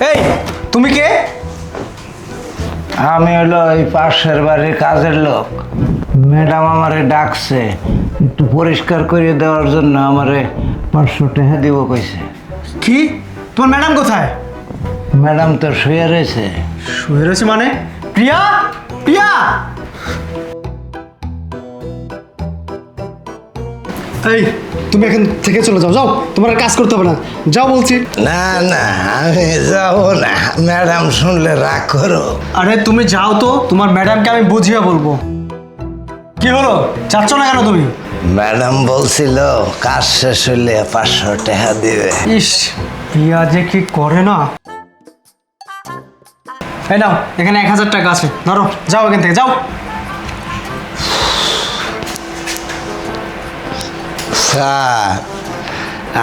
এই তুমি কে? আমি হলো এই পাশের বাড়ির কাজের লোক। ম্যাডাম আমারে ডাকছে একটু পরিষ্কার করে দেওয়ার জন্য আমারে পাঁচশো টাকা দিব কইছে। কি? তোমার ম্যাডাম কোথায়? ম্যাডাম তো শুয়ে রয়েছে। শুয়ে রয়েছে মানে? প্রিয়া? প্রিয়া? এই তুমি এখান থেকে চলে যাও যাও। তোমার আর কাজ করতে হবে না। যাও বলছি। না না আমি যাব না। ম্যাডাম শুনলে রাগ করো। আরে তুমি যাও তো। তোমার ম্যাডামকে আমি বুঝিয়ে বলব। কি হলো? যাচ্ছ না কেন তুমি? ম্যাডাম বলছিল কাজ শেষ হলে পাঁচশো টাকা দিবে। ইস প্রিয়া যে কি করে না? এই নাও এখানে এক হাজার টাকা আছে। ধরো যাও এখান থেকে যাও। স্যার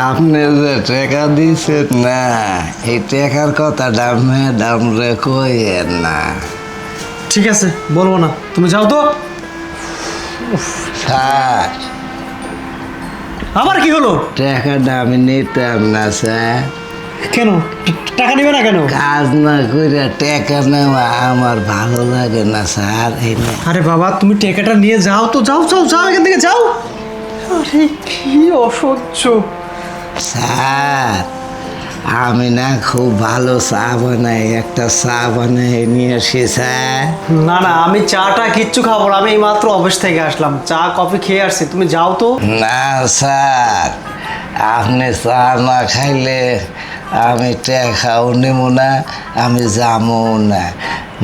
আপনি যে টাকা দিয়েছেন না এই টাকার কথাটা ম্যাডাম রে কইেন না। ঠিক আছে বলব না। তুমি যাও তো। স্যার। আবার কি হলো? টাকাটা আমি নিতাম না স্যার। কেন? টাকা নেবে না কেন? কাজ না করে টাকা নেওয়া আমার ভালো লাগে না স্যার। আরে বাবা তুমি টেকাটা নিয়ে যাও তো যাও যাও যাও এখান থেকে যাও। আরে কি অসহ্য। স্যার আমি না খুব ভালো চা বানাই একটা চা বানাই নিয়ে আসি স্যার। না না আমি চাটা কিচ্ছু খাব না আমি এইমাত্র অফিস থেকে আসলাম। চা কফি খেয়ে আসছি তুমি যাও তো। না স্যার আপনি চা না খাইলে আমি টেকাও নেব না আমি যাব না।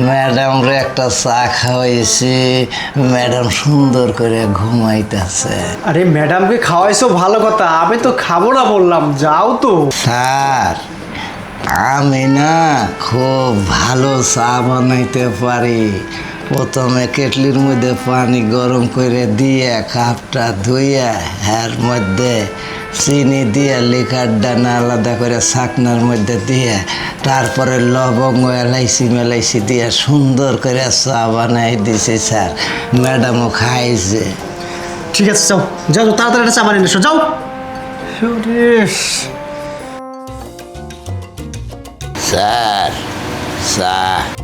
ম্যাডামরে একটা চা খাওয়াইছি ম্যাডাম সুন্দর করে ঘুমাইতেছে। আরে ম্যাডামকে খাওয়াইছো ভালো কথা আমি তো খাব না বললাম যাও তো। স্যার আমি না খুব ভালো চা বানাইতে পারি। প্রথমে কেটলির মধ্যে পানি গরম করে দিয়ে কাপটা ধুইয়া এর মধ্যে চিনি দিয়ে লিকার ডানা আলাদা করে ছাকনার মধ্যে দিয়ে তারপরে লবঙ্গ এলাইচি মেলাইচি দিয়ে সুন্দর করে চা বানাই দিছি স্যার। ম্যাডামও খাইছে। ঠিক আছে যাও। যাও তাড়াতাড়ি একটা চা বানিয়ে এসো যাও। Sir sir.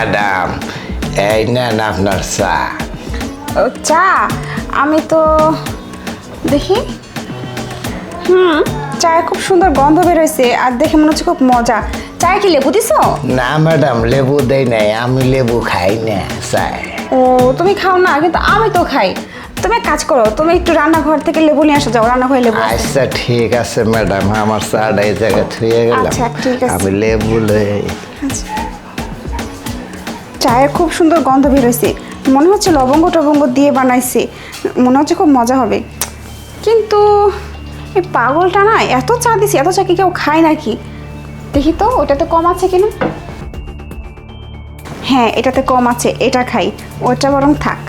ম্যাডাম এই নেন আপনার চা ও চা আমি তো দেখি। হুম চায়ে খুব সুন্দর গন্ধ বেরোইছে আর দেখে মনে হচ্ছে খুব মজা। চায়ে কি লেবু দিছো? না ম্যাডাম লেবু দেই নাই আমি লেবু খাই না চাই ও তুমি খাও না কিন্তু আমি তো খাই। তুমি এক কাজ করো তুমি একটু রান্নাঘর থেকে লেবু নিয়ে আসো যাও রান্নাঘরে লেবু। আচ্ছা ঠিক আছে ম্যাডাম আমার চাটা এই জায়গায় থুয়ে গেলাম। আচ্ছা, ঠিক আছে। আমি লেবু লয়ে চায়ের খুব সুন্দর গন্ধ বেরোইছে মনে হচ্ছে লবঙ্গ টবঙ্গ দিয়ে বানাইছে। মনে হচ্ছে খুব মজা হবে। কিন্তু এই পাগলটা না এত চা দিছি, এত চা কি কেউ খায় নাকি? দেখি তো, ওটাতে কম আছে কিনা? হ্যাঁ এটাতে কম আছে, এটা খাই। ওটা বরং থাক।